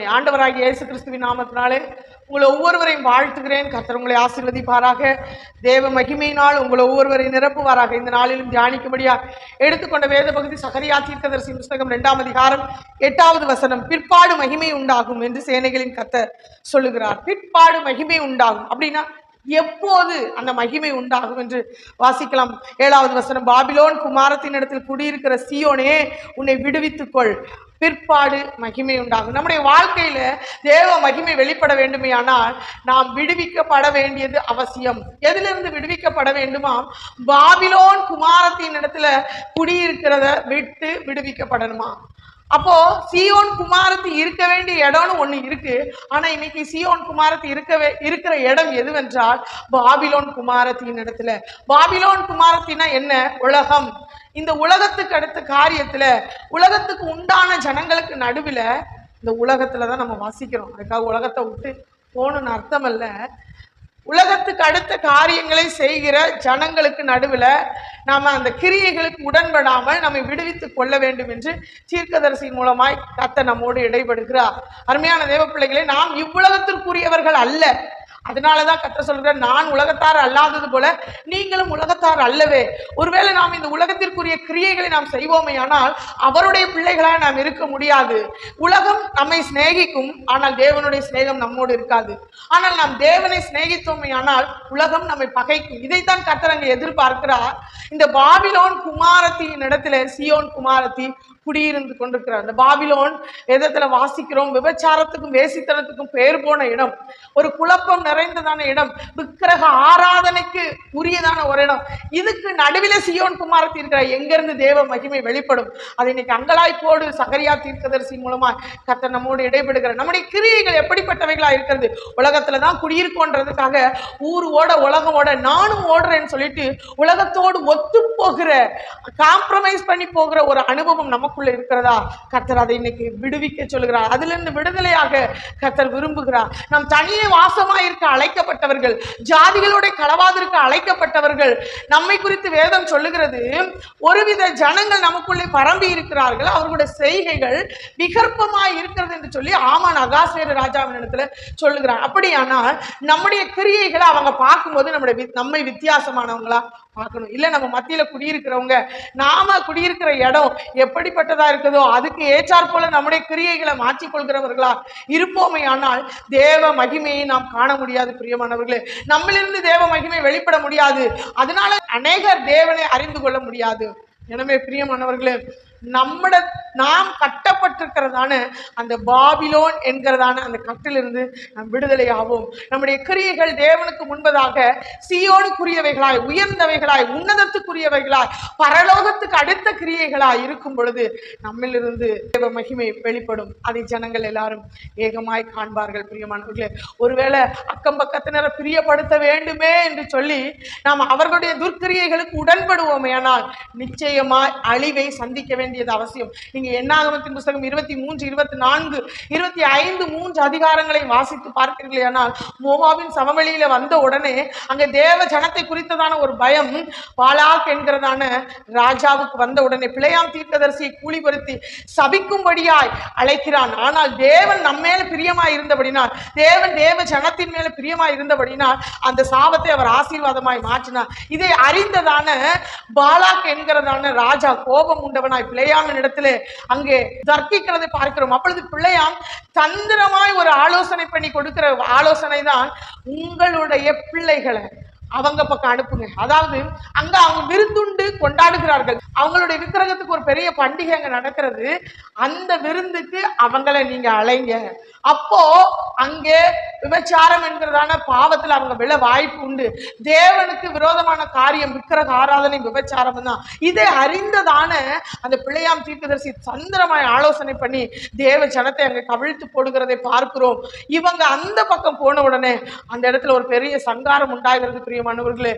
தகப்பனே ஆண்டவராகிய இயேசு கிறிஸ்துவின் நாமத்தினாலே உங்களை ஒவ்வொருவரையும் வாழ்த்துகிறேன். கர்த்தர் உங்களை ஆசீர்வதிப்பாராக. தேவ மகிமையினால் உங்களை ஒவ்வொருவரையும் நிரப்புவாராக. இந்த நாளிலும் தியானிக்கும்படியா எடுத்துக்கொண்ட வேத பகுதி சகரியா தீர்க்கதரிசி புஸ்தகம் இரண்டாம் அதிகாரம் எட்டாவது வசனம் பிற்பாடு மகிமை உண்டாகும் என்று சேனைகளின் கர்த்தர் சொல்லுகிறார். பிற்பாடு மகிமை உண்டாகும் அப்படின்னா எப்போது அந்த மகிமை உண்டாகும் என்று வாசிக்கலாம். ஏழாவது வசனம் பாபிலோன் குமாரத்தின் இடத்தில் குடியிருக்கிற சியோனே உன்னை விடுவித்துக்கொள். பிற்பாடு மகிமை உண்டாகும். நம்முடைய வாழ்க்கையில தேவ மகிமை வெளிப்பட வேண்டுமையானால் நாம் விடுவிக்கப்பட வேண்டியது அவசியம். எதிலிருந்து விடுவிக்கப்பட வேண்டுமா? பாபிலோன் குமாரத்தின் இடத்துல குடியிருக்கிறத விட்டு விடுவிக்கப்படணுமா? அப்போ சியோன் குமாரத்து இருக்க வேண்டிய இடம்னு ஒன்று இருக்கு. ஆனா இன்னைக்கு சியோன் குமாரத்து இருக்கவே இருக்கிற இடம் எதுவென்றால் பாபிலோன் குமாரத்தின் இடத்துல. பாபிலோன் குமாரத்தினா என்ன? உலகம். இந்த உலகத்துக்கு அடுத்த காரியத்துல உலகத்துக்கு உண்டான ஜனங்களுக்கு நடுவில் இந்த உலகத்துல தான் நம்ம வாசிக்கிறோம். அதுக்காக உலகத்தை விட்டு போகணும்னு அர்த்தம் இல்லை. உலகத்துக்கு அடுத்த காரியங்களை செய்கிற ஜனங்களுக்கு நடுவில் நாம் அந்த கிரியைகளுக்கு உடன்படாமல் நம்மை விடுவித்து கொள்ள வேண்டும் என்று தீர்க்கதரிசியின் மூலமாய் கத்த நம்மோடு இடைபடுகிறார். அருமையான தேவ பிள்ளைகளை நாம் இவ்வுலகத்திற்குரியவர்கள் அல்ல. அதனாலதான் கத்த சொல்கிற நான் உலகத்தார் அல்லாதது போல நீங்களும் உலகத்தார் அல்லவே. ஒருவேளை நாம் இந்த உலகத்திற்குரிய கிரியைகளை நாம் செய்வோமே ஆனால் அவருடைய பிள்ளைகளாக நாம் இருக்க முடியாது. உலகம் நம்மை சிநேகிக்கும் ஆனால் தேவனுடைய சிநேகம் நம்மோடு இருக்காது. ஆனால் நாம் தேவனை சிநேகித்தோமே ஆனால் உலகம் நம்மை பகைக்கும். இதைத்தான் கத்தர் அங்கே எதிர்பார்க்கிறார். இந்த பாபிலோன் குமாரத்தியின் இடத்துல சியோன் குமாரத்தி குடியிருந்து கொண்டிருக்கிறார். அந்த பாபிலோன் எதத்துல வாசிக்கிறோம் விபச்சாரத்துக்கும் வேசித்தனத்துக்கும் பெயர் போன இடம். ஒரு குழப்பம் நிறைந்ததான இடம். விக்கிரக ஆராதனைக்கு உரியதான ஒரு இடம். இதுக்கு நடுவில் சியோன் குமாரத்தி இருக்கிற எங்கிருந்து தேவ மகிமை வெளிப்படும்? அதை இன்னைக்கு அங்கலாய்ப்போடு சகரியா தீர்க்கதரிசி மூலமா கத்த நம்மோடு இடைபெடுகிற நம்முடைய கிரியைகள் எப்படிப்பட்டவைகளா இருக்கிறது? உலகத்துல தான் குடியிருக்கோன்றதுக்காக ஊர் ஓட உலகம் ஓட நானும் ஓடுறேன்னு சொல்லிட்டு உலகத்தோடு ஒத்து போகிற காம்ப்ரமைஸ் பண்ணி போகிற ஒரு அனுபவம் நமக்குள்ள இருக்கிறதா? கர்த்தர் அதை இன்னைக்கு விடுவிக்க சொல்கிறார் அதுல இருந்து விடுதலையாக கர்த்தர் விரும்புகிறார். நாம் தனியே வாசமாய் இருக்க அழைக்கப்பட்டவர்கள் ஜாதிகளோட களவாதிருக்க அழைக்கப்பட்டவர்கள் நம்மை குறித்து வேதம் சொல்லுகிறது ஒருவித ஜனங்கள் நமக்குள்ளே பரம்பி இருக்கிறார்கள். அவர்களுடைய செய்கைகள் விகற்பமாய் இருக்கிறது என்று சொல்லி ஆமான் அகாசேர ராஜாவின் இடத்துல சொல்லுகிறார். அப்படியானால் நம்முடைய கிரியைகளை அவங்க பார்க்கும்போது நம்முடைய நம்மை வித்தியாசமானவங்களா? பார்க்கணும். இல்லை நம்ம மத்தியில் குடியிருக்கிறவங்க நாம குடியிருக்கிற இடம் எப்படிப்பட்டதா இருக்குதோ அதுக்கு ஏற்றாற் போல நம்முடைய கிரியைகளை மாற்றிக்கொள்கிறவர்களா இருப்போமே. ஆனால் தேவ மகிமையை நாம் காண முடியாது பிரியமானவர்களே. நம்மளிருந்து தேவ மகிமை வெளிப்பட முடியாது. அதனால அநேகர் தேவனை அறிந்து கொள்ள முடியாது. எனவே பிரியமானவர்களே நம்மட நாம் கட்டப்பட்டிருக்கிறதான அந்த பாபிலோன் என்கிறதான அந்த கட்டிலிருந்து நாம் விடுதலை ஆவோம் நம்முடைய கிரியைகள் தேவனுக்கு முன்பதாக சீயோடுக்குரியவைகளாய் உயர்ந்தவைகளாய் உன்னதத்துக்குரியவைகளாய் பரலோகத்துக்கு அடுத்த கிரியைகளாய் இருக்கும் பொழுது நம்மிலிருந்து தேவ மகிமை வெளிப்படும். அதை ஜனங்கள் எல்லாரும் ஏகமாய் காண்பார்கள் பிரியமானவர்களே. ஒருவேளை அக்கம் பக்கத்தினரை பிரியப்படுத்த வேண்டுமே என்று சொல்லி நாம் அவர்களுடைய துர்க்கிரியைகளுக்கு உடன்படுவோமே ஆனால் நிச்சயமாய் அழிவை சந்திக்க வேண்டும் வேண்டியது அவசியம். நீங்க எண்ணாகமத்தின் புஸ்தகம் இருபத்தி மூன்று இருபத்தி நான்கு இருபத்தி ஐந்து மூன்று அதிகாரங்களை வாசித்து பார்க்கிறீர்களே ஆனால் மோவாவின் சமவெளியில வந்த உடனே அங்க தேவ ஜனத்தை குறித்ததான ஒரு பயம் பாலாக் என்கிறதான ராஜாவுக்கு வந்த உடனே பிழையாம் தீர்க்கதரிசியை கூலி பொருத்தி சபிக்கும்படியாய் அழைக்கிறான். ஆனால் தேவன் நம்ம மேல பிரியமாய் இருந்தபடினால் தேவன் தேவ ஜனத்தின் மேல பிரியமாய் இருந்தபடினால் அந்த சாபத்தை அவர் ஆசீர்வாதமாய் மாற்றினார். இதை அறிந்ததான பாலாக் என்கிறதான ராஜா கோபம் உண்டவனாய் பிள்ளை பிள்ளையான இடத்துல அங்கே தர்க்கிக்கிறதை பார்க்கிறோம். அப்பொழுது பிள்ளையாம் தந்திரமாய் ஒரு ஆலோசனை பண்ணி கொடுக்கிற ஆலோசனை தான் உங்களுடைய பிள்ளைகளை அவங்க பக்கம் அனுப்புங்க. அதாவது அங்க அவங்க விருந்துண்டு கொண்டாடுகிறார்கள். அவங்களுடைய விக்கிரகத்துக்கு ஒரு பெரிய பண்டிகை அங்க நடக்கிறது. அந்த விருந்துக்கு அவங்கள நீங்க அலைங்க அப்போ அங்கே விபச்சாரம் என்கிறதான பாவத்தில் அவங்க விழ வாய்ப்பு உண்டு. தேவனுக்கு விரோதமான காரியம் விக்கிரக ஆராதனை விபச்சாரம் தான். இதை அறிந்ததான அந்த பிள்ளையாம் தீர்க்கதரிசி சந்திரமாய் ஆலோசனை பண்ணி தேவ ஜனத்தை அங்கே கவிழ்த்து போடுகிறதை பார்க்கிறோம். இவங்க அந்த பக்கம் போன உடனே அந்த இடத்துல ஒரு பெரிய சங்காரம் உண்டாகிறது பிரியமானவர்களே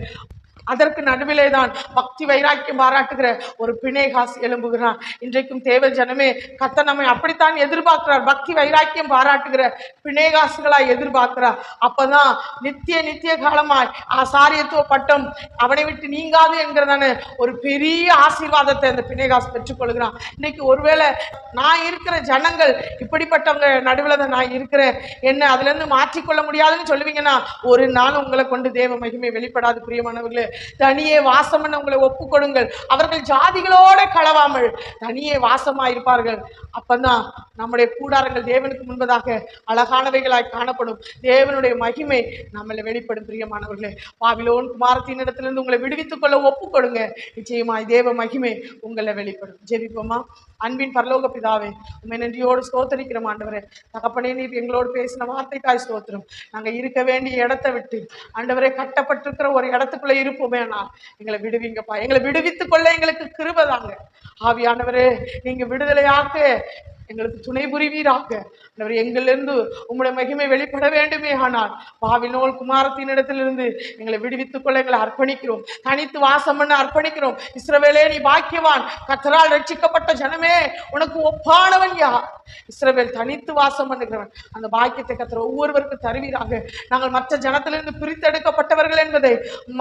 அதற்கு நடுவிலே தான் பக்தி வைராக்கியம் பாராட்டுகிற ஒரு பிணைகாஸ் எழும்புகிறான். இன்றைக்கும் தேவ ஜனமே கத்த நம்மை அப்படித்தான் எதிர்பார்க்கிறார். பக்தி வைராக்கியம் பாராட்டுகிற பிணைகாசுகளாய் எதிர்பார்க்கிறார். அப்பதான் நித்திய நித்திய காலமாய் ஆசாரியத்துவ பட்டம் அவனை விட்டு நீங்காது என்கிறதான ஒரு பெரிய ஆசீர்வாதத்தை அந்த பிணைகாஸ் பெற்றுக்கொள்கிறான். இன்னைக்கு ஒருவேளை நான் இருக்கிற ஜனங்கள் இப்படிப்பட்டவங்க நடுவில் தான் நான் இருக்கிறேன். என்ன அதுல இருந்து மாற்றிக்கொள்ள முடியாதுன்னு சொல்லுவீங்கன்னா ஒரு நாள் உங்களை கொண்டு தேவ மகிமை வெளிப்படாது பிரியமானவர்களே. தனியே வாசம் பண்ண உங்களை ஒப்பு கொடுங்கள் அவர்கள் ஜாதிகளோட கலவாமல் தனியே வாசமாயிருப்பார்கள். அப்பந்தான் நம்முடைய கூடாரங்கள் தேவனுக்கு முன்பதாக அழகானவைகளாய் காணப்படும். தேவனுடைய மகிமை நம்மளை வெளிப்படும் பிரியமானவர்களே. பாவிலோன் குமாரத்தின் இடத்திலிருந்து உங்களை விடுவித்துக் கொள்ள ஒப்பு கொடுங்க நிச்சயமாய் தேவ மகிமை உங்களை வெளிப்படும். ஜெபிப்போமா? அன்பின் பரலோக பிதாவே உண்மை நன்றியோடு ஸ்தோத்தரிக்கிறோம் ஆண்டவரே. தகப்பனே நீர் எங்களோடு பேசின வார்த்தைக்காய் ஸ்தோத்திரம். நாங்க இருக்க வேண்டிய இடத்தை விட்டு ஆண்டவரே கட்டப்பட்டிருக்கிற ஒரு இடத்துக்குள்ள இருப்போம். ஆனால் எங்களை விடுவீங்கப்பா. எங்களை விடுவித்துக் கொள்ள எங்களுக்கு கிருபை தாங்க. ஆவியானவரே நீங்க விடுதலையாக்கு எங்களுக்கு துணை புரிவீராக. ஆண்டவரே எங்களிலிருந்து உங்களுடைய மகிமை வெளிப்பட வேண்டுமே ஆனால் பாவினோல் குமாரத்தின் இடத்திலிருந்து எங்களை விடுவித்துக் கொள்ள எங்களை அர்ப்பணிக்கிறோம். தனித்து வாசம் பண்ண அர்ப்பணிக்கிறோம். இஸ்ரவேலே நீ பாக்கியவான். கத்தரால் ரட்சிக்கப்பட்ட ஜனமே உனக்கு ஒப்பானவன் யார்? இஸ்ரவேல் தனித்து வாசம் பண்ணுகிறவன். அந்த பாக்கியத்தை கத்திர ஒவ்வொருவருக்கும் தருவீராக. நாங்கள் மற்ற ஜனத்திலிருந்து பிரித்தெடுக்கப்பட்டவர்கள் என்பதை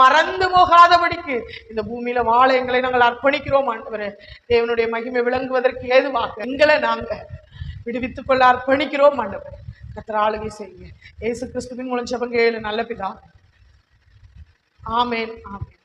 மறந்து போகாதபடிக்கு இந்த பூமியில வாழ எங்களை நாங்கள் அர்ப்பணிக்கிறோம் ஆண்டவரே. தேவனுடைய மகிமை விளங்குவதற்கு ஏதுவாக எங்களை நாங்கள் விடுவித்துக் கொள்ள அர்ப்பணிக்கிறோம் ஆண்டவர். கத்திர ஆளுகை செய்யுங்க. ஏசு கிறிஸ்துவின் மூலம் ஜெபங்க நல்ல பிதா. ஆமேன் ஆமேன்.